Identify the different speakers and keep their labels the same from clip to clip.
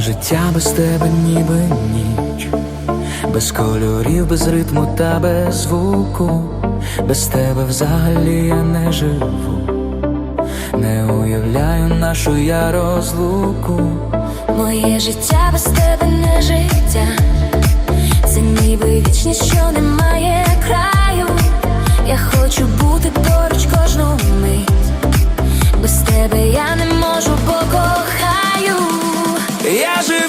Speaker 1: Життя без тебе ніби ніч, без кольорів, без ритму та без звуку, без тебе взагалі я не живу, не уявляю нашу я розлуку.
Speaker 2: Моє життя без тебе не життя, це ніби вічність, що не я не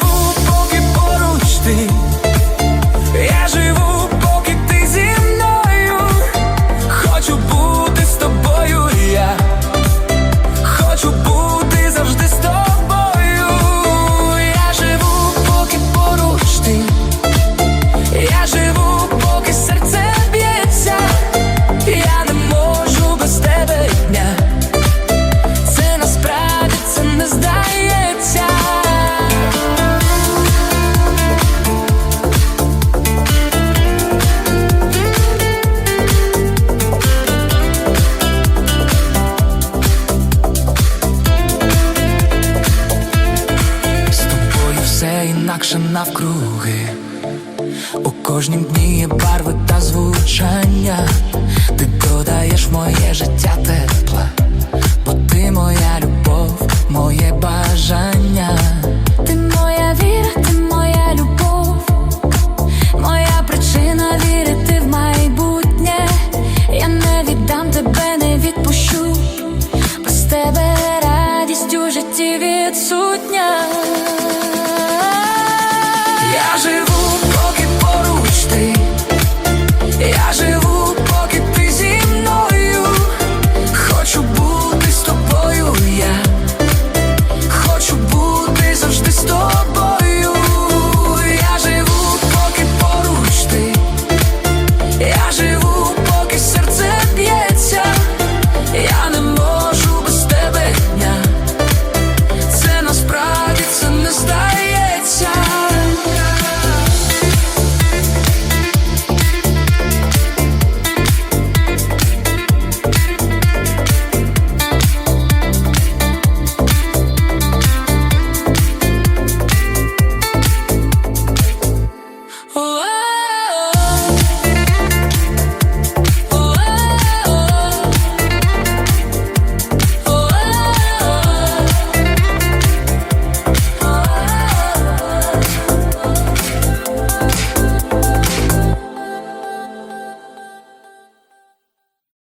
Speaker 2: кожнім дні є барви та звучання, ти додаєш в моє
Speaker 1: життя те.